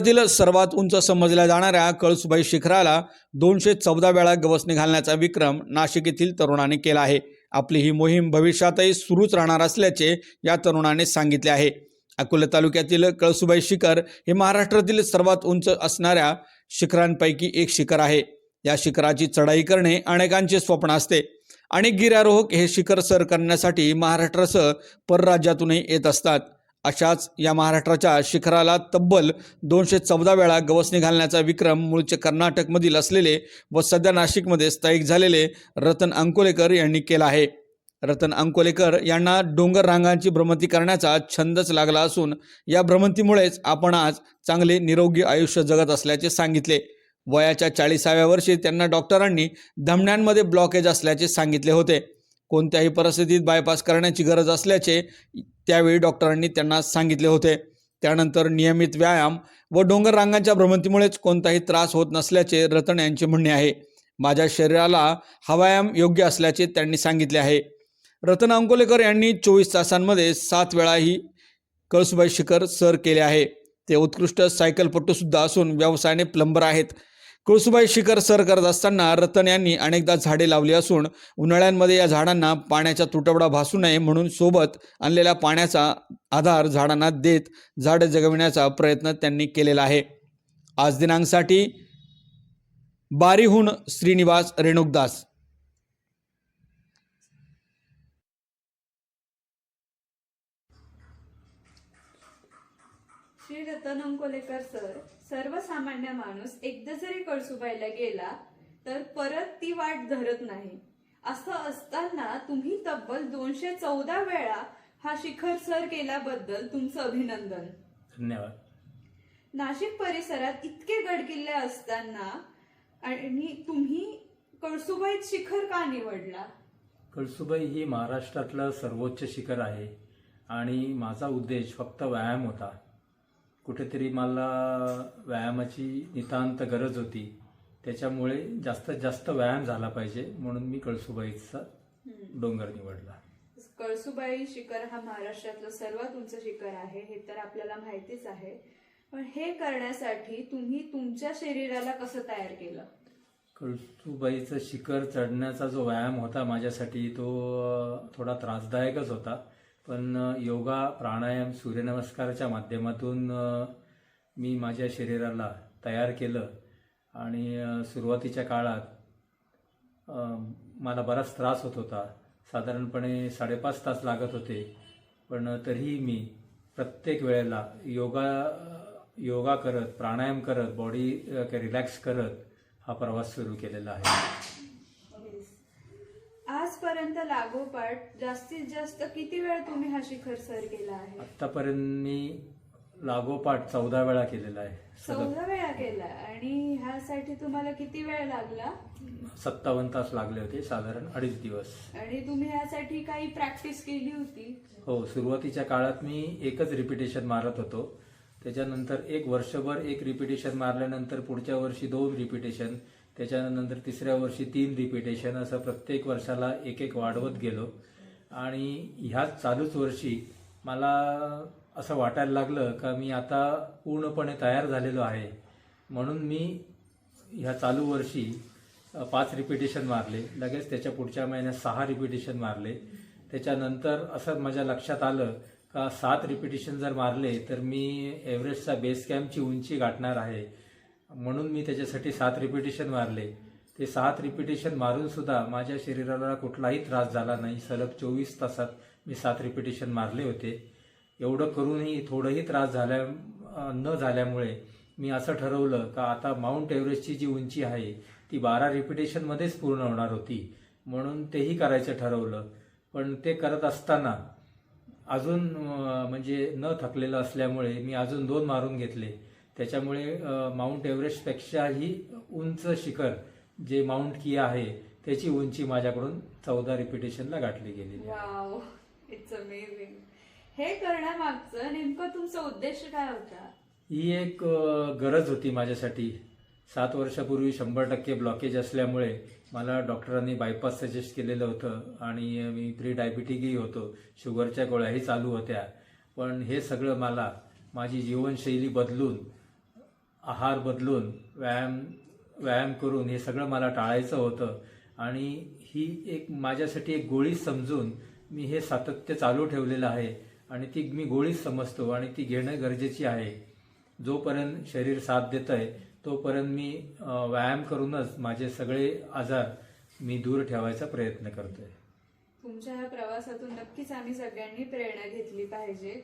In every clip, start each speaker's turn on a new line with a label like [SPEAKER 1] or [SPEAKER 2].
[SPEAKER 1] राज्यातील सर्वात उंच समजल्या जाणाऱ्या कळसुबाई शिखराला दोनशे चौदा वेळा गवसणी घालण्याचा विक्रम नाशिक येथील तरुणाने केला आहे. आपली ही मोहीम भविष्यातही सुरूच राहणार असल्याचे या तरुणाने सांगितले आहे. अकोला तालुक्यातील कळसुबाई शिखर हे महाराष्ट्रातील सर्वात उंच असणाऱ्या शिखरांपैकी एक शिखर आहे. या शिखराची चढाई करणे अनेकांचे स्वप्न असते. अनेक गिर्यारोहक हे शिखर सर करण्यासाठी महाराष्ट्रासह परराज्यातूनही येत असतात. अशाच या महाराष्ट्राच्या शिखराला तब्बल दोनशे चौदा वेळा गवसणी घालण्याचा विक्रम मूळचे कर्नाटकमधील असलेले व सध्या नाशिकमध्ये स्थायिक झालेले रतन अंकोलेकर यांनी केला आहे. रतन अंकोलेकर यांना डोंगर रांगांची भ्रमंती करण्याचा छंदच लागला असून या भ्रमंतीमुळेच आपण आज चांगले निरोगी आयुष्य जगत असल्याचे सांगितले. वयाच्या चाळीसाव्या वर्षी त्यांना डॉक्टरांनी धमण्यांमध्ये ब्लॉकेज असल्याचे सांगितले होते. कोणत्याही परिस्थितीत बायपास करण्याची गरज असल्याचे त्यावेळी डॉक्टरांनी त्यांना सांगितले होते. त्यानंतर नियमित व्यायाम व डोंगर रांगांच्या भ्रमंतीमुळेच कोणताही त्रास होत नसल्याचे रतन यांचे म्हणणे आहे. माझ्या शरीराला हा व्यायाम योग्य असल्याचे त्यांनी सांगितले आहे. रतन अंकोलेकर यांनी चोवीस तासांमध्ये सात वेळा ही कळसुबाई शिखर सर केले आहे. ते उत्कृष्ट सायकलपटूसुद्धा असून व्यवसायाने प्लंबर आहेत. कुळसुबाई शिखर सर करत असताना रतन यांनी अनेकदा झाडे लावली असून उन्हाळ्यांमध्ये या झाडांना पाण्याचा तुटवडा भासू नये म्हणून सोबत आणलेल्या पाण्याचा आधार झाडांना देत झाडे जगविण्याचा प्रयत्न त्यांनी केलेला आहे. आज दिनांकसाठी बारीहून श्रीनिवास रेणुकदास
[SPEAKER 2] श्री रतन अंकोलेकर सर सर्वसामान्य माणूस एकदा जरी कळसुबाईला गेला तर परत ती वाट धरत नाही. असं असताना तुम्ही तब्बल दोनशे चौदा वेळा हा शिखर सर केल्याबद्दल तुमचं अभिनंदन.
[SPEAKER 3] धन्यवाद.
[SPEAKER 2] नाशिक परिसरात इतके गडकिल्ले असताना आणि तुम्ही कळसुबाईत शिखर का निवडला?
[SPEAKER 3] कळसुबाई ही महाराष्ट्रातलं सर्वोच्च शिखर आहे आणि माझा उद्देश फक्त व्यायाम होता. कुठेतरी मला व्यायामाची नितांत गरज होती. त्याच्यामुळे जास्तीत जास्त व्यायाम झाला पाहिजे म्हणून मी कळसुबाईचा डोंगर निवडला.
[SPEAKER 2] कळसुबाई शिखर हा महाराष्ट्रातलं सर्वात उंच शिखर आहे हे तर आपल्याला माहितीच आहे. पण हे करण्यासाठी तुम्ही तुमच्या शरीराला कसं तयार केलं?
[SPEAKER 3] कळसुबाईचं शिखर चढण्याचा जो व्यायाम होता माझ्यासाठी तो थोडा त्रासदायकच होता. पण योगा प्राणायाम सूर्यनमस्काराच्या माध्यमातून मी माझ्या शरीराला तयार केलं आणि सुरुवातीच्या काळात मला बराच त्रास होत होता. साधारणपणे साडेपाच तास लागत होते. पण तरीही मी प्रत्येक वेळेला योगा योगा करत प्राणायाम करत बॉडी रिलॅक्स करत हा प्रवास सुरू केलेला आहे.
[SPEAKER 2] आजपर्यंत लागोपाठ जास्तीत जास्त किती वेळ तुम्ही हा शिखर सर केला आहे?
[SPEAKER 3] आतापर्यंत मी लागोपाठ चौदा वेळा केलेला आहे.
[SPEAKER 2] चौदा वेळा केला. आणि ह्यासाठी तुम्हाला किती वेळ लागला?
[SPEAKER 3] सत्तावन्न तास लागले होते साधारण अडीच दिवस.
[SPEAKER 2] आणि तुम्ही ह्यासाठी काही प्रॅक्टिस केली होती?
[SPEAKER 3] हो सुरुवातीच्या काळात मी एकच रिपिटेशन मारत होतो. त्याच्यानंतर एक वर्षभर एक रिपिटेशन मारल्यानंतर पुढच्या वर्षी दोन रिपिटेशन. त्याच्यानंतर तिसऱ्या वर्षी तीन रिपिटेशन असं प्रत्येक वर्षाला एक एक वाढवत गेलो. आणि ह्याच चालूच वर्षी मला असं वाटायला लागलं का मी आता पूर्णपणे तयार झालेलो आहे. म्हणून मी ह्या चालू वर्षी पाच रिपिटेशन मारले. लगेच त्याच्या पुढच्या महिन्यात सहा रिपिटेशन मारले. त्याच्यानंतर असं माझ्या लक्षात आलं का सात रिपिटेशन जर मारले तर मी एव्हरेस्टचा बेस कॅम्पची उंची गाठणार आहे. म्हणून मी त्याच्यासाठी सात रिपिटेशन मारले. ते सात रिपिटेशन मारून सुद्धा माझ्या शरीराला कुठलाही त्रास झाला नाही. सलग चोवीस तासात मी सात रिपिटेशन मारले होते. एवढं करूनही थोडंही त्रास झाल्या न झाल्यामुळे मी असं ठरवलं का आता माउंट एव्हरेस्टची जी उंची आहे ती बारा रिपिटेशनमध्येच पूर्ण होणार होती. म्हणून तेही करायचं ठरवलं. पण ते करत असताना अजून म्हणजे न थकलेलं असल्यामुळे मी अजून दोन मारून घेतले. त्याच्यामुळे माउंट एव्हरेस्टपेक्षाही उंच शिखर जे माउंट किया आहे त्याची उंची माझ्याकडून चौदा रिपिटेशनला गाठली
[SPEAKER 2] वाव इट्स अमेझिंग हे करण्यामागचं नेमकं तुमचा उद्देश काय होता?
[SPEAKER 3] ही एक गरज होती माझ्यासाठी. सात वर्षापूर्वी शंभर टक्के ब्लॉकेज असल्यामुळे मला डॉक्टरांनी बायपास सजेस्ट केलेलं होतं आणि मी प्री डायबिटिकही होतो शुगरच्या गोळ्याही चालू होत्या. पण हे सगळं मला माझी जीवनशैली बदलून आहार बदलून व्यायाम व्यायाम करून हे सगळं मला टाळायचं होतं. आणि ही एक माझ्यासाठी एक गोळी समजून मी हे सातत्य चालू ठेवलेलं आहे आणि ती मी गोळीच समजतो आणि ती घेणं गरजेची आहे. जोपर्यंत शरीर साथ देत आहे तोपर्यंत मी व्यायाम करूनच माझे सगळे आजार मी दूर ठेवायचा प्रयत्न करतोय.
[SPEAKER 2] तुमच्या ह्या प्रवासातून नक्कीच आम्ही सगळ्यांनी प्रेरणा घेतली पाहिजे.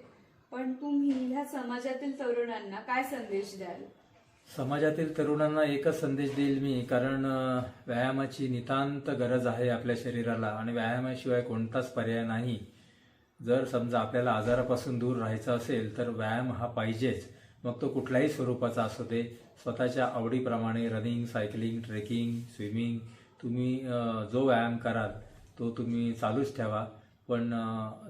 [SPEAKER 2] पण तुम्ही ह्या समाजातील तरुणांना काय संदेश द्याल?
[SPEAKER 3] समाजातील तरुणांना एकच संदेश देईल मी कारण व्यायामाची नितांत गरज आहे आपल्या शरीराला आणि व्यायामाशिवाय कोणताच पर्याय नाही. जर समजा आपल्याला आजारापासून दूर राहायचं असेल तर व्यायाम हा पाहिजेच. मग तो कुठल्याही स्वरूपाचा असू दे. स्वतःच्या आवडीप्रमाणे रनिंग सायकलिंग ट्रेकिंग स्विमिंग तुम्ही जो व्यायाम कराल तो तुम्ही चालूच ठेवा. पण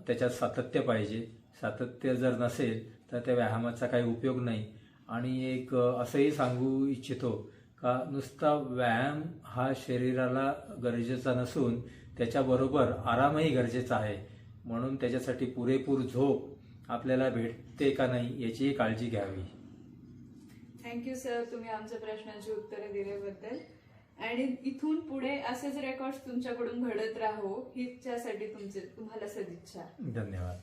[SPEAKER 3] त्याच्यात सातत्य पाहिजे. सातत्य जर नसेल तर त्या व्यायामाचा काही उपयोग नाही. आणि एक असंही सांगू इच्छितो का नुसता व्यायाम हा शरीराला गरजेचा नसून त्याच्याबरोबर आरामही गरजेचा आहे. म्हणून त्याच्यासाठी पुरेपूर झोप आपल्याला भेटते का नाही याचीही काळजी घ्यावी.
[SPEAKER 2] थँक्यू सर तुम्ही आमच्या प्रश्नांची उत्तरं दिल्याबद्दल. आणि इथून पुढे असेच रेकॉर्ड तुमच्याकडून घडत राहो हीच्यासाठी तुमचे तुम्हाला सदिच्छा.
[SPEAKER 3] धन्यवाद.